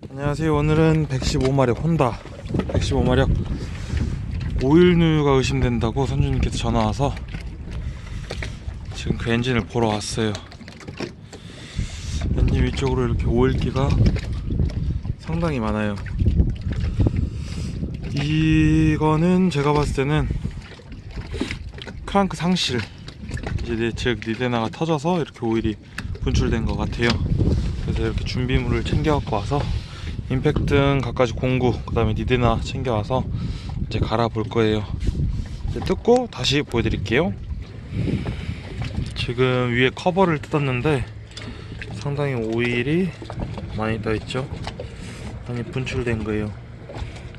안녕하세요. 오늘은 115마력 혼다 115마력 오일누유가 의심된다고 선주님께서 전화 와서 지금 그 엔진을 보러 왔어요. 엔진 위쪽으로 이렇게 오일기가 상당히 많아요. 이거는 제가 봤을 때는 크랑크 상실 이제 네- 즉 니데나가 터져서 이렇게 오일이 분출된 것 같아요. 그래서 이렇게 준비물을 챙겨갖고 와서 임팩등 갖가지 공구 그 다음에 니데나 챙겨와서 이제 갈아볼 거예요. 이제 뜯고 다시 보여드릴게요. 지금 위에 커버를 뜯었는데 상당히 오일이 많이 떠있죠? 많이 분출된 거예요.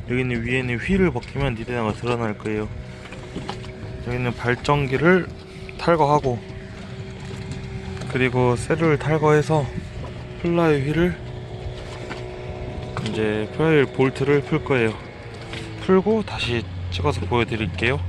여기는 위에는 휠을 벗기면 니데나가 드러날 거예요. 여기는 발전기를 탈거하고 그리고 세를 탈거해서 플라이 휠을 이제 플라이 볼트를 풀 거예요. 풀고 다시 찍어서 보여드릴게요.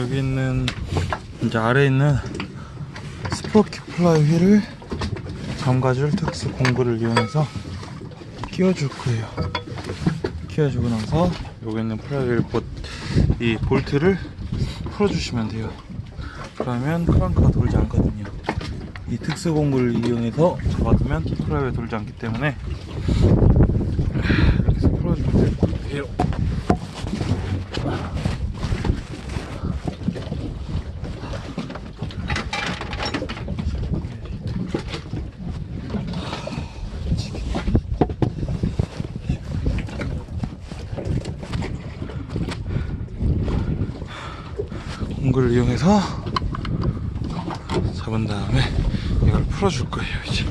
여기 있는 이제 아래 있는 스포키 플라이 휠을 잠가줄 특수 공구를 이용해서 끼워줄 거예요. 끼워주고 나서 여기 있는 플라이 휠 봇, 이 볼트를 풀어주시면 돼요. 그러면 크랑크가 돌지 않거든요. 이 특수 공구를 이용해서 잡아두면 플라이 휠이 돌지 않기 때문에 이렇게 풀어주면 될 것 같아요. 공구를 이용해서 잡은 다음에 이걸 풀어줄 거예요 이제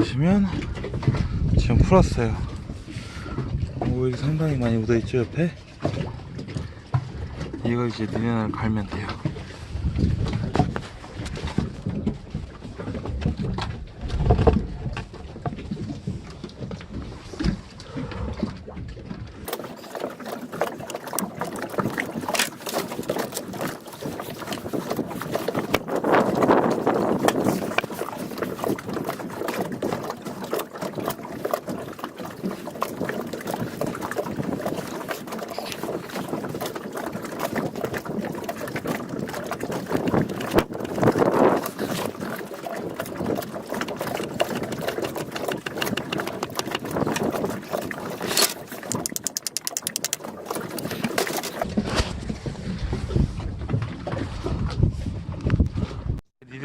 여기 보시면 지금 풀었어요. 오일이 상당히 많이 묻어있죠 옆에? 이거 이제 니네날 갈면 돼요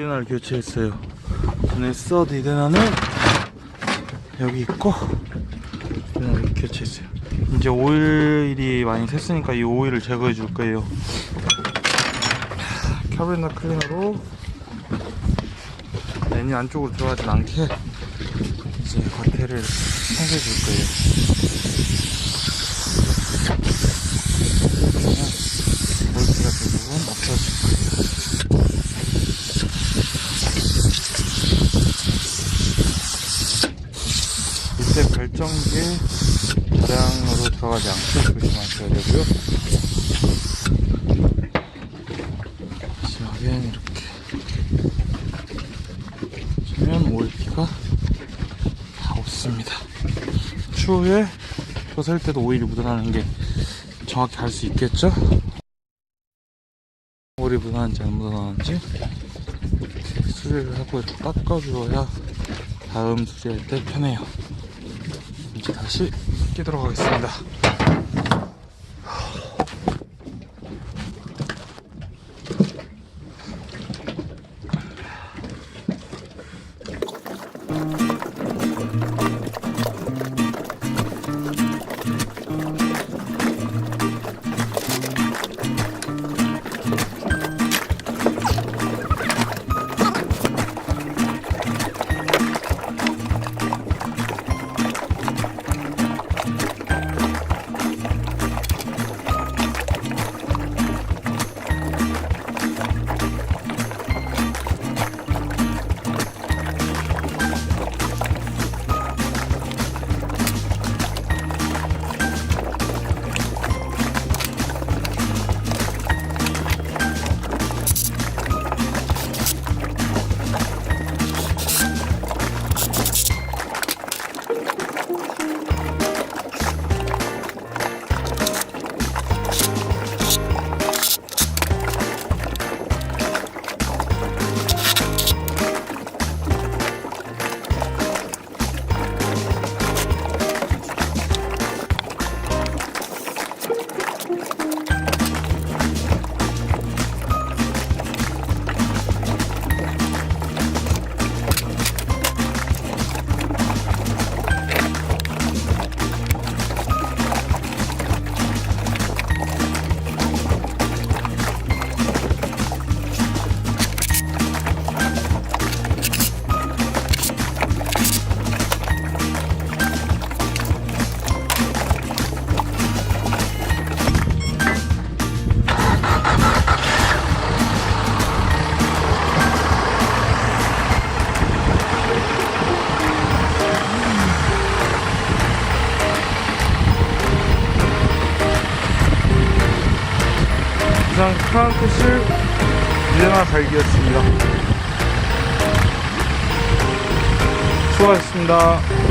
니데나를 교체했어요. 전에 쓰던 니데나는 여기 있고 니데나를 교체했어요. 이제 오일이 많이 샜으니까 이 오일을 제거해 줄 거예요. 캐비넷 클리너로 맨이 안쪽으로 들어가진 않게 이제 겉에를 청소해 줄 거예요. 그러면 볼트가 대부분 없어질 거예요. 밑에 발전기 차량으로 들어가지 않게 조심하셔야 되고요. 마지막엔 이렇게 보면 오일기가 다 없습니다. 추후에 펴설 때도 오일이 묻어나는 게 정확히 알 수 있겠죠? 오일이 묻어나는지 안 묻어나는지 이렇게 수리를 하고 이렇게 닦아주어야 다음 수리할 때 편해요. 이제 다시 끼도록 하겠습니다. 이상 크랑크실 유연화 달기였습니다. 수고하셨습니다.